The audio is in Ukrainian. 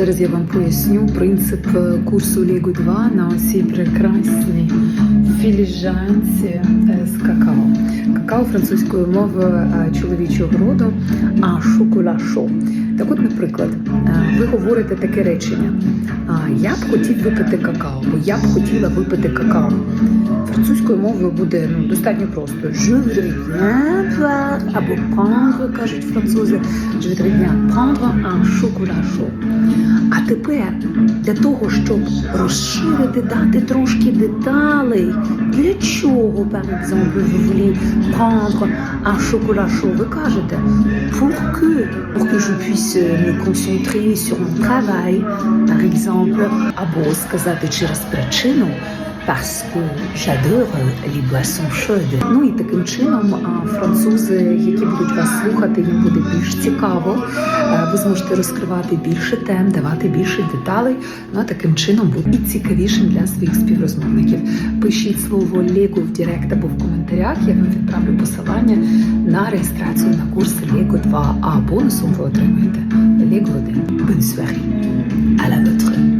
Зараз я вам поясню принцип е, курсу Лего 2 на оцій прекрасній філіжанці е, з какао. Какао французькою мовою е, чоловічого роду, а шокола шо. Так от, наприклад, ви говорите таке речення: Я б хотів випити какао, бо я б хотіла випити какао. Французькою мовою буде ну, достатньо просто. Boire, або prendre, кажуть французи. Je voudrais bien prendre un chocolat chaud. А тепер для того, щоб розширити, дати трошки деталей, для чого, par exemple, vous voulez prendre un chocolat chaud, ви кажете, pour que, pour que je puisse me concentrer sur mon travail, par exemple, або сказати через причину, parce que j'adore les boissons chaudes. Ну і таким чином французи, які будуть вас слухати, їм буде більш цікаво. Ви зможете розкривати більше тем, давати більше деталей. Ну а таким чином буде і цікавішим для своїх співрозмовників. Пишіть слово Lego в Директ або в коментарях. Я вам відправлю посилання на реєстрацію на курс Lego 2, а бонусом ви отримаєте Lego 1. Bonne soirée. À la.